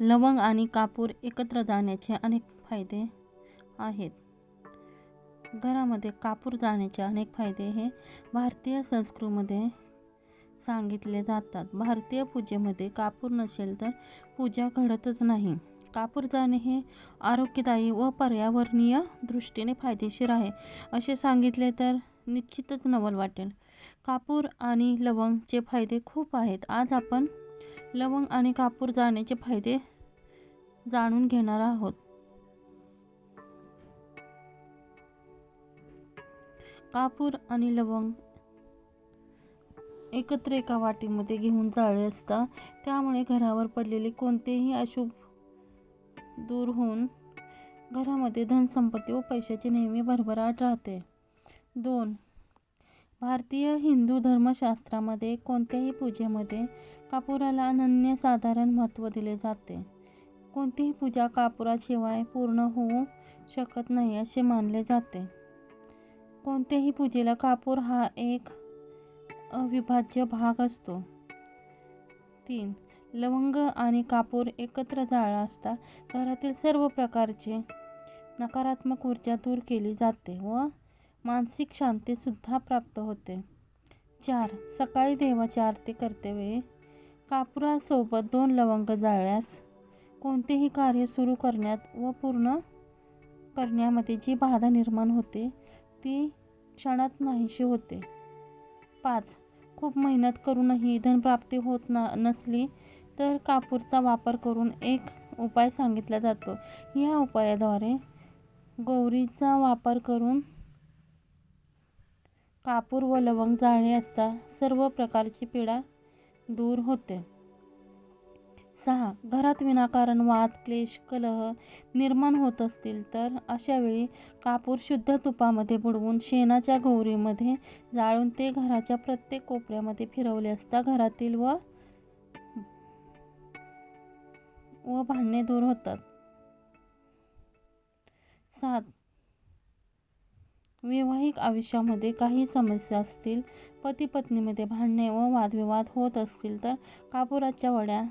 लवंग आणि कापूर एकत्र जाण्याचे अनेक फायदे आहेत. घरामध्ये कापूर जाण्याचे अनेक फायदे हे भारतीय संस्कृतीमध्ये सांगितले जातात. भारतीय पूजेमध्ये कापूर नसेल तर पूजा घडतच नाही. कापूर जाणे हे आरोग्यदायी व पर्यावरणीय दृष्टीने फायदेशीर आहे असे सांगितले तर निश्चितच नवल वाटेल. कापूर आणि लवंगचे फायदे खूप आहेत. आज आपण लवंग आणि कापूर जाण्याचे फायदे जाणून घेणार आहोत. कापूर आणि लवंग एकत्र एका वाटीमध्ये घेऊन जाळे असता त्यामुळे घरावर पडलेले कोणतेही अशुभ दूर होऊन घरामध्ये धनसंपत्ती व पैशाची नेहमी भरभराट राहते. दोन भारतीय हिंदू धर्मशास्त्रामध्ये कोणत्याही पूजेमध्ये कापुराला अनन्यसाधारण महत्त्व दिले जाते. कोणतीही पूजा कापुराशिवाय पूर्ण होऊ शकत नाही असे मानले जाते. कोणत्याही पूजेला कापूर हा एक अविभाज्य भाग असतो. तीन लवंग आणि कापूर एकत्र जाळा असता. घरातील सर्व प्रकारचे नकारात्मक ऊर्जा दूर केली जाते व मानसिक शांतीसुद्धा प्राप्त होते. चार. सकाळी देवाची आरती करते वेळी कापुरासोबत दोन लवंग जाळल्यास कोणतेही कार्य सुरू करण्यात व पूर्ण करण्यामध्ये जी बाधा निर्माण होते ती क्षणात नाहीशी होते. पाच. खूप मेहनत करूनही धनप्राप्ती होत ना नसली तर कापूरचा वापर करून एक उपाय सांगितला जातो. या उपायाद्वारे गौरीचा वापर करून कापूर व लवंग जाळले असता सर्व प्रकारची पीडा दूर होते. सहा. घरात विनाकारण वाद क्लेश कलह निर्माण होत असतील तर अशा वेळी कापूर शुद्ध तुपामध्ये बुडवून शेणाच्या गौरीमध्ये जाळून ते घराच्या प्रत्येक कोपऱ्यामध्ये फिरवले असता घरातील व व भांडणे दूर होतात. सात. वैवाहिक आयुष्यामध्ये काही समस्या असतील पती पत्नीमध्ये भांडणे व वादविवाद होत असतील तर कापुराच्या वड्या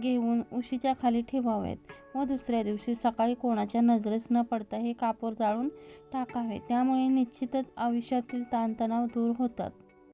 घेऊन उशीच्या खाली ठेवावेत व दुसऱ्या दिवशी सकाळी कोणाच्या नजरेस न पडता हे कापूर जाळून टाकावे. त्यामुळे निश्चितच आयुष्यातील ताणतणाव दूर होतात.